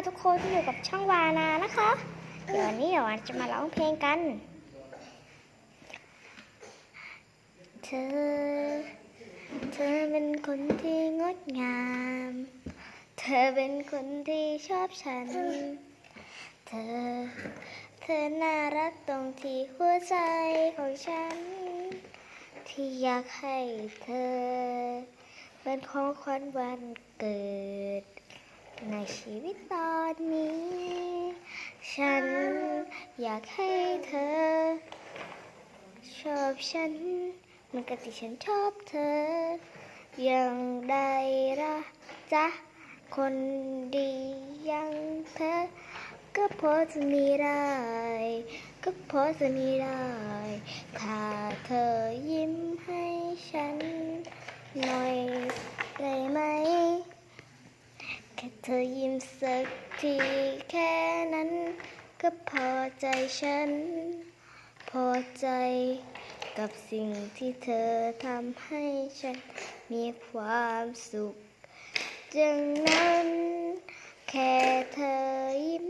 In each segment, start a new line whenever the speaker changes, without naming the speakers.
ค่ะทุกคนอยู่กับช่องวานานะคะ เดี๋ยววันนี้เดี๋ยววานจะมาร้องเพลงกัน เธอ เธอเป็นคนที่งดงาม เธอเป็นคนที่ชอบฉัน เธอ เธอน่ารักตรงที่หัวใจของฉัน ที่อยากให้เธอ เป็นของขวัญวันเกิดใน ชีวิตตอนนี้ ฉันอยากให้เธอ ชอบฉันเหมือนกับที่ฉันชอบเธอยังได้ละจ๊ะ คนดีอย่างเธอ ก็พอจะมีได้ ก็พอจะมีได้ ถ้าเธอยิ้มให้ฉันหน่อยได้ไหม แค่ เธอยิ้มสักทีแค่นั้นก็พอใจฉัน พอใจกับสิ่งที่เธอทำให้ฉันมีความสุขดังนั้นแค่เธอยิ้ม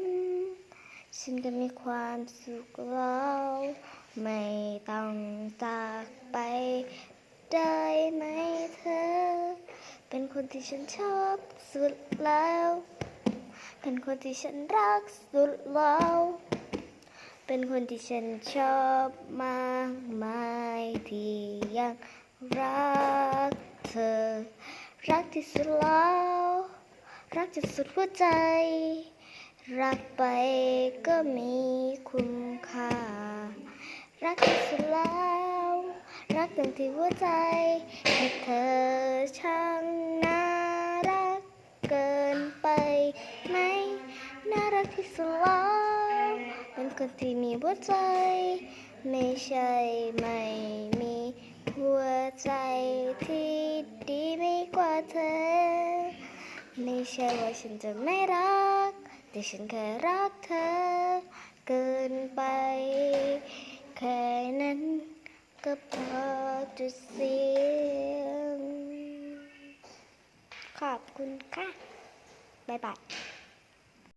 ฉันก็มีความสุขแล้วไม่ต้องจากไปได้ไหมเธอ เป็นคนที่ฉันชอบสุดแล้ว เป็นคนที่ฉันรักสุดแล้ว เป็นคนที่ฉันชอบมากมายที่ยังรักเธอ รักที่สุดแล้ว รักจนสุดหัวใจ รักไปก็มีคุณค่า รักที่สุดแล้ว รักตั้งที่หัวใจให้เธอช่างน่ารักเกินไปไหมน่ารักที่สุดแล้วเป็นคนที่มีหัวใจ ไม่ใช่ไม่มีหัวใจที่ดีไม่กว่าเธอ ไม่ใช่ว่าฉันจะไม่รัก แต่ฉันแค่รักเธอ เกินไปแค่นั้น ก็พอจะเสียง ขอบคุณค่ะ บ๊ายบาย